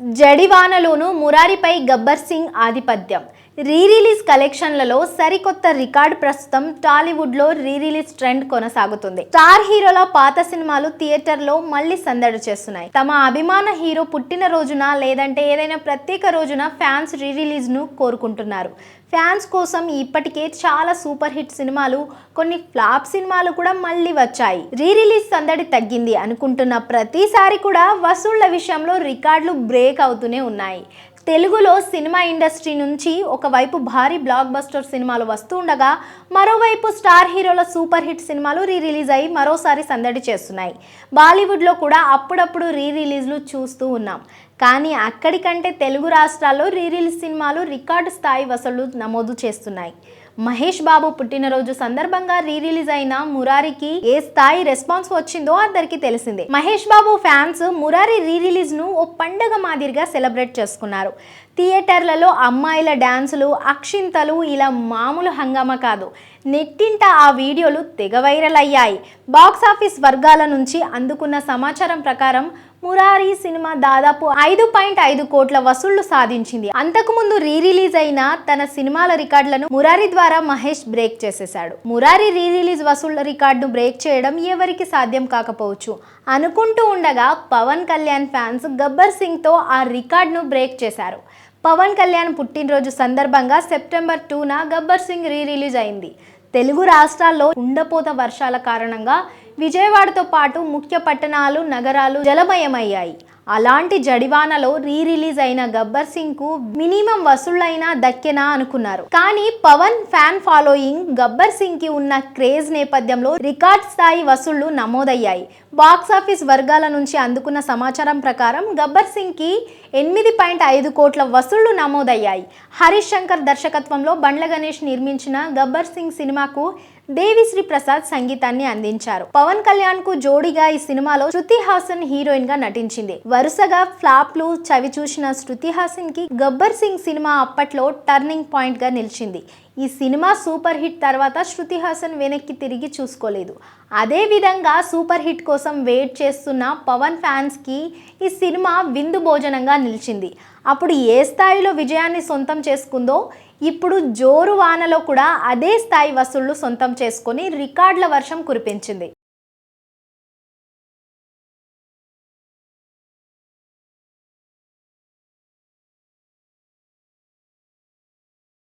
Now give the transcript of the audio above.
జడివానలోను మురారిపై గబ్బర్ సింగ్ ఆధిపత్యం. Re release కలెక్షన్లలో సరికొత్త record ప్రస్తుతం టాలీవుడ్లో రీ రిలీజ్ ట్రెండ్ కొనసాగుతుంది. స్టార్ హీరోల పాత సినిమాలు థియేటర్లో మళ్ళీ సందడి చేస్తున్నాయి. తమ అభిమాన హీరో పుట్టిన రోజున లేదంటే ఏదైనా ప్రత్యేక రోజున ఫ్యాన్స్ రీ రిలీజ్ను కోరుకుంటున్నారు. ఫ్యాన్స్ కోసం ఇప్పటికే చాలా సూపర్ హిట్ సినిమాలు కొన్ని ఫ్లాప్ సినిమాలు కూడా మళ్ళీ వచ్చాయి. రీ రిలీజ్ సందడి తగ్గింది అనుకుంటున్న ప్రతిసారి కూడా వసూళ్ళ విషయంలో రికార్డులు బ్రేక్ అవుతూనే ఉన్నాయి. తెలుగులో సినిమా ఇండస్ట్రీ నుంచి ఒకవైపు భారీ బ్లాక్ బస్టర్ సినిమాలు వస్తూ ఉండగా మరోవైపు స్టార్ హీరోల సూపర్ హిట్ సినిమాలు రీ రిలీజ్ అయ్యి మరోసారి సందడి చేస్తున్నాయి. బాలీవుడ్లో కూడా అప్పుడప్పుడు రీ రిలీజ్లు చూస్తూ ఉన్నాం. కానీ అక్కడికంటే తెలుగు రాష్ట్రాల్లో రీ రిలీజ్ సినిమాలు రికార్డు స్థాయి వసూళ్ళు నమోదు చేస్తున్నాయి. మహేష్ బాబు పుట్టినరోజు సందర్భంగా రీ రిలీజ్ అయిన మురారికి ఏ స్థాయి రెస్పాన్స్ వచ్చిందో అందరికీ తెలిసిందే. మహేష్ బాబు ఫ్యాన్స్ మురారి రీ రిలీజ్ను ఓ పండగ మాదిరిగా సెలబ్రేట్ చేసుకున్నారు. థియేటర్లలో అమ్మాయిల డ్యాన్సులు అక్షింతలు ఇలా మామూలు హంగామా కాదు. నెట్టింట ఆ వీడియోలు తెగ వైరల్ అయ్యాయి. బాక్స్ ఆఫీస్ వర్గాల నుంచి అందుకున్న సమాచారం ప్రకారం మురారి సినిమా దాదాపు ఐదు పాయింట్ ఐదు కోట్ల వసూళ్ళు సాధించింది. అంతకుముందు రీ రిలీజ్ అయిన తన సినిమాల రికార్డులను మురారి ద్వారా మహేష్ బ్రేక్ చేసేశాడు. మురారి రీ రిలీజ్ వసూళ్ళ రికార్డును బ్రేక్ చేయడం ఎవరికి సాధ్యం కాకపోవచ్చు అనుకుంటూ ఉండగా పవన్ కళ్యాణ్ ఫ్యాన్స్ గబ్బర్ సింగ్తో ఆ రికార్డును బ్రేక్ చేశారు. పవన్ కళ్యాణ్ పుట్టినరోజు సందర్భంగా సెప్టెంబర్ టూన గబ్బర్ సింగ్ రీ రిలీజ్ అయింది. తెలుగు రాష్ట్రాల్లో ఉండపోత వర్షాల కారణంగా విజయవాడతో పాటు ముఖ్య పట్టణాలు నగరాలు జలమయమయ్యాయి. అలాంటి జడివానలో రీ రిలీజ్ అయిన గబ్బర్ సింగ్కు మినిమం వసూళ్ళైనా దక్కెనా అనుకున్నారు. కానీ పవన్ ఫ్యాన్ ఫాలోయింగ్ గబ్బర్ సింగ్కి ఉన్న క్రేజ్ నేపథ్యంలో రికార్డ్ స్థాయి వసూళ్ళు నమోదయ్యాయి. బాక్స్ ఆఫీస్ వర్గాల నుంచి అందుకున్న సమాచారం ప్రకారం గబ్బర్ సింగ్కి ఎనిమిది పాయింట్ ఐదు కోట్ల వసూళ్ళు నమోదయ్యాయి. హరీష్ శంకర్ దర్శకత్వంలో బండ్ల గణేష్ నిర్మించిన గబ్బర్ సింగ్ సినిమాకు దేవిశ్రీ ప్రసాద్ సంగీతాన్ని అందించారు. పవన్ కళ్యాణ్కు జోడిగా ఈ సినిమాలో శృతి హాసన్ హీరోయిన్గా నటించింది. వరుసగా ఫ్లాప్లు చవి చూసిన శృతి హాసన్కి గబ్బర్ సింగ్ సినిమా అప్పట్లో టర్నింగ్ పాయింట్గా నిలిచింది. ఈ సినిమా సూపర్ హిట్ తర్వాత శృతి హాసన్ వెనక్కి తిరిగి చూసుకోలేదు. అదే విధంగా సూపర్ హిట్ కోసం వెయిట్ చేస్తున్న పవన్ ఫ్యాన్స్కి ఈ సినిమా విందు భోజనంగా నిలిచింది. అప్పుడు ఏ స్థాయిలో విజయాన్ని సొంతం చేసుకుందో ఇప్పుడు జోరు వానలో కూడా అదే స్థాయి వసూళ్ళు సొంతం చేసుకొని రికార్డుల వర్షం కురిపించింది.